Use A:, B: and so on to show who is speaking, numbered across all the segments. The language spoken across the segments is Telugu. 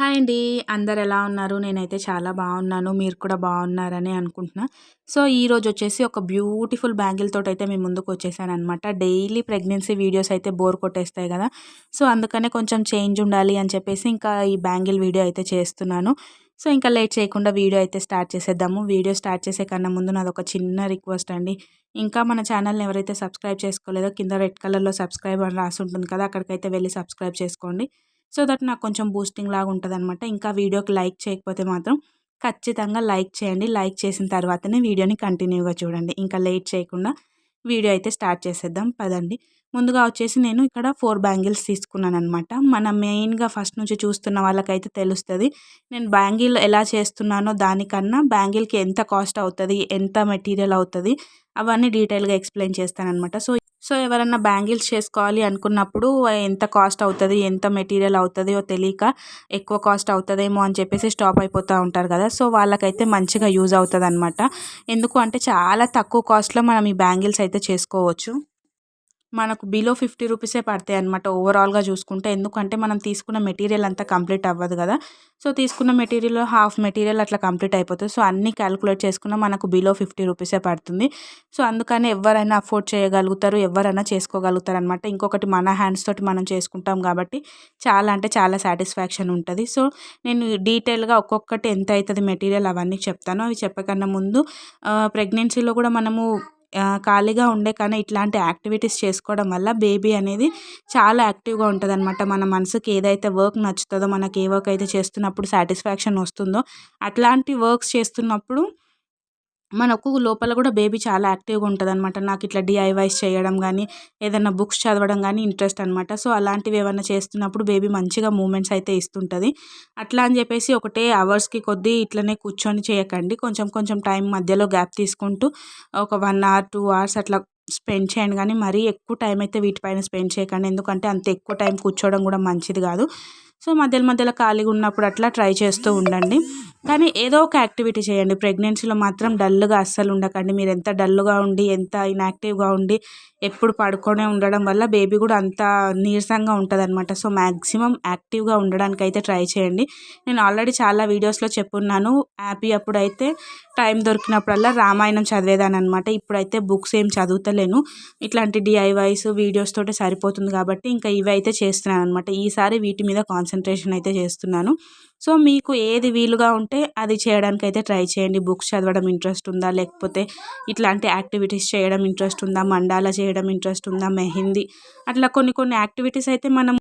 A: హాయ్ అండి. అందరు ఎలా ఉన్నారు? నేనైతే చాలా బాగున్నాను. మీరు కూడా బాగున్నారని అనుకుంటున్నా. సో ఈరోజు వచ్చేసి ఒక బ్యూటిఫుల్ బ్యాంగిల్ తోటి అయితే మేము ముందుకు వచ్చేసాను అనమాట డైలీ ప్రెగ్నెన్సీ వీడియోస్ అయితే బోర్ కొట్టేస్తాయి కదా. సో అందుకనే కొంచెం చేంజ్ ఉండాలి అని చెప్పేసి ఇంకా ఈ బ్యాంగిల్ వీడియో అయితే చేస్తున్నాను. సో ఇంకా లేట్ చేయకుండా వీడియో అయితే స్టార్ట్ చేసేద్దాము. వీడియో స్టార్ట్ చేసే కన్నా ముందు నాది ఒక చిన్న రిక్వెస్ట్ అండి. ఇంకా మన ఛానల్ని ఎవరైతే సబ్స్క్రైబ్ చేసుకోలేదో కింద రెడ్ కలర్లో సబ్స్క్రైబ్ అని రాసి ఉంటుంది కదా అక్కడికైతే వెళ్ళి సబ్స్క్రైబ్ చేసుకోండి. సో దట్ నాకు కొంచెం బూస్టింగ్ లాగా ఉంటుంది అనమాట ఇంకా వీడియోకి లైక్ చేయకపోతే మాత్రం ఖచ్చితంగా లైక్ చేయండి. లైక్ చేసిన తర్వాతనే వీడియోని కంటిన్యూగా చూడండి. ఇంకా లేట్ చేయకుండా వీడియో అయితే స్టార్ట్ చేసేద్దాం. పదండి. ముందుగా వచ్చేసి నేను ఇక్కడ ఫోర్ బ్యాంగిల్స్ తీసుకున్నాను అనమాట మన మెయిన్గా ఫస్ట్ నుంచి చూస్తున్న వాళ్ళకైతే తెలుస్తుంది. నేను బ్యాంగిల్ ఎలా చేస్తున్నానో దానికన్నా బ్యాంగిల్కి ఎంత కాస్ట్ అవుతుంది? ఎంత మెటీరియల్ అవుతుంది? అవన్నీ డీటెయిల్గా ఎక్స్ప్లెయిన్ చేస్తానమాట సో సో ఎవరన్నా బ్యాంగిల్స్ చేసుకోవాలి అనుకున్నప్పుడు ఎంత కాస్ట్ అవుతుంది ఎంత మెటీరియల్ అవుతుందో తెలియక ఎక్కువ కాస్ట్ అవుతుందేమో అని చెప్పేసి స్టాప్ అయిపోతూ ఉంటారు కదా. సో వాళ్ళకైతే మంచిగా యూజ్ అవుతుంది అనమాట ఎందుకు అంటే చాలా తక్కువ కాస్ట్లో మనం ఈ బ్యాంగిల్స్ అయితే చేసుకోవచ్చు. మనకు బిలో ఫిఫ్టీ రూపీసే పడతాయి అనమాట ఓవరాల్గా చూసుకుంటే. ఎందుకంటే మనం తీసుకున్న మెటీరియల్ అంతా కంప్లీట్ అవ్వదు కదా. సో తీసుకున్న మెటీరియల్ హాఫ్ మెటీరియల్ అట్లా కంప్లీట్ అయిపోతుంది. సో అన్నీ క్యాలిక్యులేట్ చేసుకున్న మనకు బిలో ఫిఫ్టీ రూపీసే పడుతుంది. సో అందుకని ఎవరైనా అఫోర్డ్ చేయగలుగుతారు ఎవరైనా చేసుకోగలుగుతారు అనమాట ఇంకొకటి మన హ్యాండ్స్ తోటి మనం చేసుకుంటాం కాబట్టి చాలా అంటే చాలా సాటిస్ఫాక్షన్ ఉంటుంది. సో నేను డీటెయిల్గా ఒక్కొక్కటి ఎంత అవుతుంది మెటీరియల్ అవన్నీ చెప్తాను. అవి చెప్పకన్నా ముందు ప్రెగ్నెన్సీలో కూడా మనము ఖాళీగా ఉండే కానీ ఇట్లాంటి యాక్టివిటీస్ చేసుకోవడం వల్ల బేబీ అనేది చాలా యాక్టివ్గా ఉంటుంది అనమాట మన మనసుకి ఏదైతే వర్క్ నచ్చుతుందో మనకి ఏ వర్క్ అయితే చేస్తున్నప్పుడు సాటిస్ఫాక్షన్ వస్తుందో అట్లాంటి వర్క్స్ చేస్తున్నప్పుడు మనకు లోపల కూడా బేబీ చాలా యాక్టివ్గా ఉంటుంది అనమాట నాకు ఇట్లా డిఐవైస్ చేయడం కానీ ఏదైనా బుక్స్ చదవడం కానీ ఇంట్రెస్ట్ అనమాట సో అలాంటివి ఏమైనా చేస్తున్నప్పుడు బేబీ మంచిగా మూమెంట్స్ అయితే ఇస్తుంటుంది. అట్లా అని చెప్పేసి ఒకటే అవర్స్కి కొద్దీ ఇట్లనే కూర్చొని చేయకండి. కొంచెం కొంచెం టైం మధ్యలో గ్యాప్ తీసుకుంటూ ఒక వన్ అవర్ టూ అవర్స్ అట్లా స్పెండ్ చేయండి. కానీ మరీ ఎక్కువ టైం అయితే వీటిపైన స్పెండ్ చేయకండి. ఎందుకంటే అంత ఎక్కువ టైం కూర్చోవడం కూడా మంచిది కాదు. సో మధ్యలో మధ్యలో ఖాళీగా ఉన్నప్పుడు అట్లా ట్రై చేస్తూ ఉండండి. కానీ ఏదో ఒక యాక్టివిటీ చేయండి. ప్రెగ్నెన్సీలో మాత్రం డల్గా అస్సలు ఉండకండి. మీరు ఎంత డల్గా ఉండి ఎంత ఇన్యాక్టివ్గా ఉండి ఎప్పుడు పడుకొనే ఉండడం వల్ల బేబీ కూడా అంత నీరసంగా ఉంటుంది అనమాట సో మ్యాక్సిమం యాక్టివ్గా ఉండడానికి అయితే ట్రై చేయండి. నేను ఆల్రెడీ చాలా వీడియోస్లో చెప్పున్నాను. హ్యాపీ అప్పుడైతే టైం దొరికినప్పుడల్లా రామాయణం చదివేదాను అనమాట ఇప్పుడైతే బుక్స్ ఏం చదువుతలేను. ఇట్లాంటి డిఐవైస్ వీడియోస్ తోటి సరిపోతుంది కాబట్టి ఇంకా ఇవి అయితే చేస్తున్నాను అనమాట ఈసారి వీటి మీద కాన్సన్ట్రేషన్ అయితే చేస్తున్నాను. సో మీకు ఏది వీలుగా ఉంటే అది చేయడానికి అయితే ట్రై చేయండి. బుక్స్ చదవడం ఇంట్రెస్ట్ ఉందా? లేకపోతే ఇట్లాంటి యాక్టివిటీస్ చేయడం ఇంట్రెస్ట్ ఉందా? మండాల చేయడం ఇంట్రెస్ట్ ఉందా? మెహందీ అట్లా కొన్ని కొన్ని యాక్టివిటీస్ అయితే మనం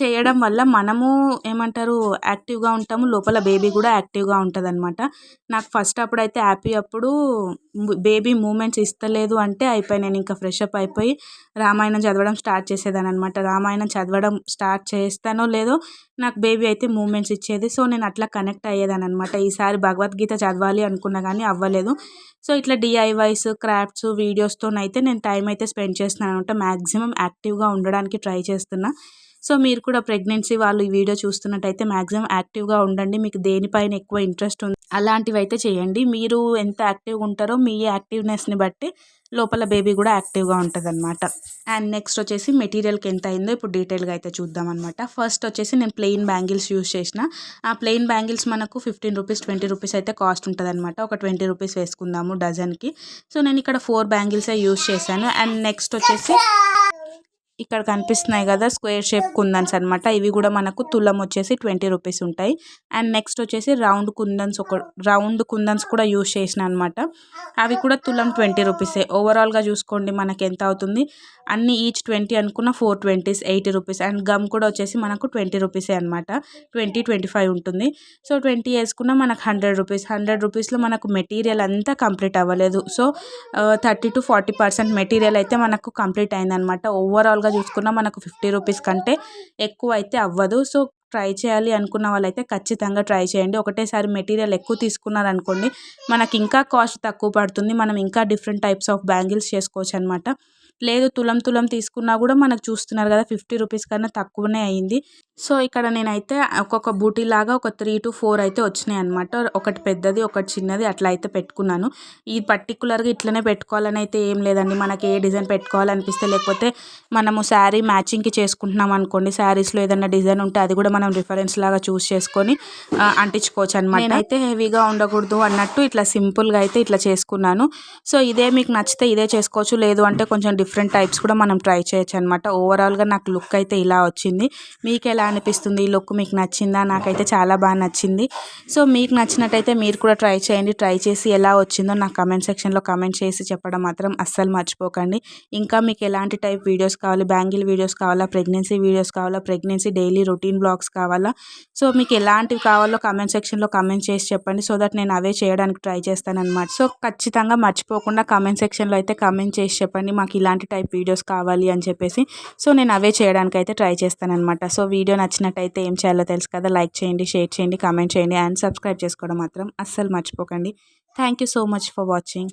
A: చేయడం వల్ల మనము ఏమంటారు యాక్టివ్గా ఉంటాము. లోపల బేబీ కూడా యాక్టివ్గా ఉంటుంది అనమాట నాకు ఫస్ట్ అప్పుడైతే హ్యాపీ అప్పుడు బేబీ మూమెంట్స్ ఇస్తలేదు అంటే అయిపోయి నేను ఇంకా ఫ్రెష్ అప్ అయిపోయి రామాయణం చదవడం స్టార్ట్ చేసేదాన్ని అనమాట రామాయణం చదవడం స్టార్ట్ చేస్తానో లేదో నాకు బేబీ అయితే మూమెంట్స్ ఇచ్చేది. సో నేను అట్లా కనెక్ట్ అయ్యేదాన్ని అనమాట ఈసారి భగవద్గీత చదవాలి అనుకున్నా కానీ అవ్వలేదు. సో ఇట్లా డిఐవైస్ క్రాఫ్ట్స్ వీడియోస్తోనైతే నేను టైం అయితే స్పెండ్ చేస్తున్నాను అనమాట మ్యాక్సిమం యాక్టివ్గా ఉండడానికి ట్రై చేస్తున్నా. సో మీరు కూడా ప్రెగ్నెన్సీ వాళ్ళు ఈ వీడియో చూస్తున్నట్టయితే మ్యాక్సిమం యాక్టివ్గా ఉండండి. మీకు దేనిపైన ఎక్కువ ఇంట్రెస్ట్ ఉంది అలాంటివి అయితే చేయండి. మీరు ఎంత యాక్టివ్గా ఉంటారో మీ యాక్టివ్నెస్ని బట్టి లోపల బేబీ కూడా యాక్టివ్గా ఉంటుంది అనమాట అండ్ నెక్స్ట్ వచ్చేసి మెటీరియల్కి ఎంత అయిందో ఇప్పుడు డీటెయిల్గా అయితే చూద్దాం అనమాట ఫస్ట్ వచ్చేసి నేను ప్లెయిన్ బ్యాంగిల్స్ యూస్ చేసిన. ఆ ప్లెయిన్ బ్యాంగిల్స్ మనకు ఫిఫ్టీన్ రూపీస్ ట్వంటీ రూపీస్ అయితే కాస్ట్ ఉంటుంది అనమాట ఒక ట్వంటీ రూపీస్ వేసుకుందాము డజన్కి. సో నేను ఇక్కడ ఫోర్ బ్యాంగిల్సే యూస్ చేశాను. అండ్ నెక్స్ట్ వచ్చేసి ఇక్కడ కనిపిస్తున్నాయి కదా స్క్వేర్ షేప్ కుందన్స్ అనమాట ఇవి కూడా మనకు తులం వచ్చేసి ట్వంటీ రూపీస్ ఉంటాయి. అండ్ నెక్స్ట్ వచ్చేసి రౌండ్ కుందన్స్ ఒక రౌండ్ కుందన్స్ కూడా యూజ్ చేసిన అనమాట అవి కూడా తులం ట్వంటీ రూపీసే. ఓవరాల్గా చూసుకోండి మనకి ఎంత అవుతుంది. అన్ని ఈచ్ ట్వంటీ అనుకున్న four twenties eighty rupees. And gum కూడా వచ్చేసి మనకు ట్వంటీ రూపీసే అనమాట ట్వంటీ ట్వంటీ ఫైవ్ ఉంటుంది. సో ట్వంటీ వేసుకున్న మనకు హండ్రెడ్ రూపీస్. హండ్రెడ్ రూపీస్లో మనకు మెటీరియల్ అంతా కంప్లీట్ అవ్వలేదు. So thirty to forty percent material అయితే మనకు కంప్లీట్ అయిందనమాట ఓవరాల్గా ఓవరాల్గా చూసుకున్నా మనకు ఫిఫ్టీ రూపీస్ కంటే ఎక్కువ అయితే అవ్వదు. సో ట్రై చేయాలి అనుకున్న వాళ్ళైతే ఖచ్చితంగా ట్రై చేయండి. ఒకటేసారి మెటీరియల్ ఎక్కువ తీసుకున్నారనుకోండి మనకి ఇంకా కాస్ట్ తక్కువ పడుతుంది. మనం ఇంకా డిఫరెంట్ టైప్స్ ఆఫ్ బ్యాంగిల్స్ చేసుకోవచ్చు అనమాట లేదు తులం తులం తీసుకున్నా కూడా మనకు చూస్తున్నారు కదా ఫిఫ్టీ రూపీస్ కన్నా తక్కువనే అయింది. సో ఇక్కడ నేనైతే ఒక్కొక్క బూటీ లాగా ఒక త్రీ టు ఫోర్ అయితే వచ్చినాయి అనమాట ఒకటి పెద్దది ఒకటి చిన్నది అట్లా అయితే పెట్టుకున్నాను. ఈ పర్టికులర్గా ఇట్లనే పెట్టుకోవాలని అయితే ఏం లేదండి. మనకి ఏ డిజైన్ పెట్టుకోవాలనిపిస్తే లేకపోతే మనము శారీ మ్యాచింగ్కి చేసుకుంటున్నాం అనుకోండి. శారీస్లో ఏదైనా డిజైన్ ఉంటే అది కూడా మనం రిఫరెన్స్ లాగా చూస్ చేసుకొని అంటించుకోవచ్చు అనమాట నేనైతే హెవీగా ఉండకూడదు అన్నట్టు ఇట్లా సింపుల్గా అయితే ఇట్లా చేసుకున్నాను. సో ఇదే మీకు నచ్చితే ఇదే చేసుకోవచ్చు. లేదు అంటే కొంచెం డిఫరెంట్ టైప్స్ కూడా మనం ట్రై చేయొచ్చు అనమాట ఓవరాల్గా నాకు లుక్ అయితే ఇలా వచ్చింది. మీకు ఎలా అనిపిస్తుంది? ఈ లుక్ మీకు నచ్చిందా? నాకైతే చాలా బాగా నచ్చింది. సో మీకు నచ్చినట్టయితే మీరు కూడా ట్రై చేయండి. ట్రై చేసి ఎలా వచ్చిందో నాకు కమెంట్ సెక్షన్లో కమెంట్ చేసి చెప్పడం మాత్రం అస్సలు మర్చిపోకండి. ఇంకా మీకు ఎలాంటి టైప్ వీడియోస్ కావాలి? బ్యాంగిల్ వీడియోస్ కావాలా? ప్రెగ్నెన్సీ వీడియోస్ కావాలా? ప్రెగ్నెన్సీ డైలీ రొటీన్ బ్లాగ్స్ కావాలా? సో మీకు ఎలాంటివి కావాలో కమెంట్ సెక్షన్లో కమెంట్ చేసి చెప్పండి. సో దట్ నేను అవే చేయడానికి ట్రై చేస్తాను అనమాట సో ఖచ్చితంగా మర్చిపోకుండా కమెంట్ సెక్షన్లో అయితే కమెంట్ చేసి చెప్పండి. మాకు ఇలాంటి టైప్ వీడియోస్ కావాలి అని చెప్పేసి. సో నేను అవే చేయడానికి అయితే ట్రై చేస్తానమాట సో వీడియో నచ్చినట్టయితే ఏం చేయాలో తెలుసు కదా. లైక్ చేయండి షేర్ చేయండి కామెంట్ చేయండి అండ్ సబ్స్క్రైబ్ చేసుకోవడం మాత్రం అస్సలు మర్చిపోకండి. Thank you so much for watching